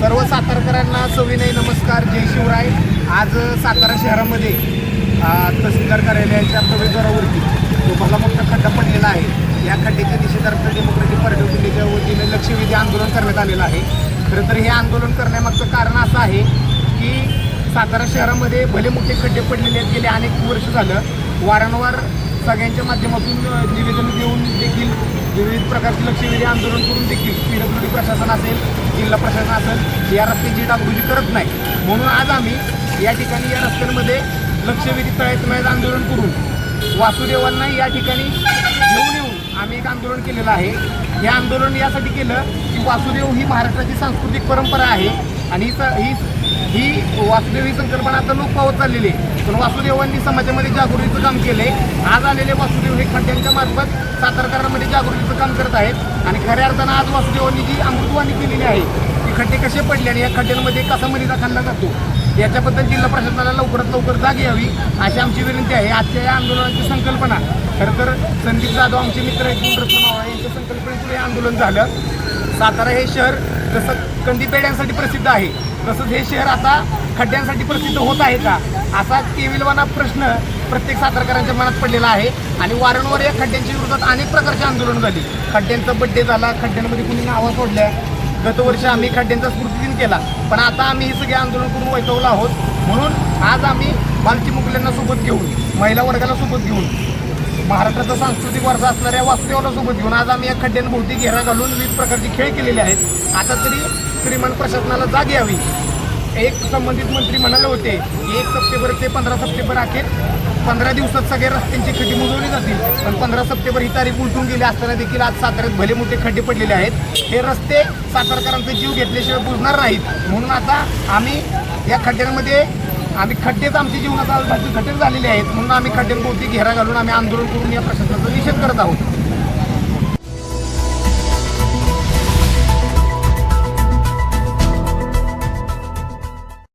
सर्व सातारकरांना सविनय नमस्कार जय शिवराय. आज सातारा शहरामध्ये तहसीलदार कार्यालयाच्या प्रवेशद्वारावरती जो भला मोठा खड्डा पडलेला आहे. या खड्ड्याच्या निषेधार्थ डेमोक्रेटिक पार्टी ऑफ इंडियाच्या वतीने लक्षवेधी आंदोलन करण्यात आलेलं आहे. खरं तर हे आंदोलन करण्यामागचं कारण असं आहे की सातारा शहरामध्ये भले मोठे खड्डे पडलेले आहेत गेले अनेक वर्ष झालं. वारंवार सगळ्यांच्या माध्यमातून निवेदन देऊन देखील विविध लक्षवेधी आंदोलन करून देखील पी डब्ल्यू डी प्रशासन असेल जिल्हा प्रशासन असेल या रस्त्याची डागडुजी करत नाही. म्हणून आज आम्ही या ठिकाणी या रस्त्यांमध्ये लक्षवेधी तळ्यात आंदोलन करून वासुदेवांना या ठिकाणी घेऊन येऊन आम्ही एक आंदोलन केलेलं आहे. हे आंदोलन यासाठी केलं की वासुदेव ही महाराष्ट्राची सांस्कृतिक परंपरा आहे आणि ही ही वासुदेवी वासुदेव ही संकल्पना आता लोप पावत चाललेली आहे. पण वासुदेवांनी समाजामध्ये जागृतीचं काम केलंय. आज आलेले वासुदेव हे खड्ड्यांच्या मार्फत सातारकरांमध्ये जागृतीचं काम करत आहेत. आणि खऱ्या अर्थानं आज वासुदेवांनी जी अमृतवाणी केलेली आहे की खड्डे कसे पडले आणि या खड्ड्यांमध्ये कसा मलिदा खाल्ला जातो याच्याबद्दल जिल्हा प्रशासनाला लवकरात लवकर जाग यावी अशी आमची विनंती आहे. आजच्या या आंदोलनाची संकल्पना खरं तर संदीप जाधव आमचे मित्र आहेत गुणरत्न यांच्या संकल्पनेतून हे आंदोलन झालं. सातारा हे शहर जसं कंदी पेढ्यांसाठी प्रसिद्ध आहे तसंच हे शहर आता खड्ड्यांसाठी प्रसिद्ध होत आहे का? असा केविलवाना प्रश्न प्रत्येक सातारकरांच्या मनात पडलेला आहे. आणि वारंवार या खड्ड्यांच्या विरोधात अनेक प्रकारचे आंदोलन झाली. खड्ड्यांचा बड्डे झाला खड्ड्यांमध्ये कुणी नावं सोडल्या. गतवर्षी आम्ही खड्ड्यांचा स्मृतिदिन केला. पण आता आम्ही हे सगळे आंदोलन करून वैतवलं आहोत. म्हणून आज आम्ही बालची मुकल्यांना सोबत घेऊन महिला वर्गाला सोबत घेऊन महाराष्ट्राचा सांस्कृतिक वारसा असणाऱ्या वासुदेवाला सोबत घेऊन आज आम्ही या खड्ड्यांभोवती घेरा घालून विविध प्रकारचे खेळ केलेले आहेत. आता तरी श्रीमान प्रशासनाला जाग यावी. एक संबंधित मंत्री म्हणाले होते की एक सप्टेंबर ते पंधरा सप्टेंबर अखेर पंधरा दिवसात सगळे रस्त्यांची खड्डी मुजवली जातील. पण पंधरा सप्टेंबर ही तारीख उलटून गेली असताना देखील आज साताऱ्यात भले मोठे खड्डे पडलेले आहेत. हे रस्ते सातारकरांचा जीव घेतल्याशिवाय बुजणार नाहीत. म्हणून आता आम्ही या खड्ड्यांमध्ये आम्ही खड्डेच आमच्या जीवनाचा अविभाज्य घटक झालेले आहेत. म्हणून आम्ही खड्ड्यांभोवती घेरा घालून आम्ही आंदोलन करून या प्रशासनाचा निषेध करत आहोत.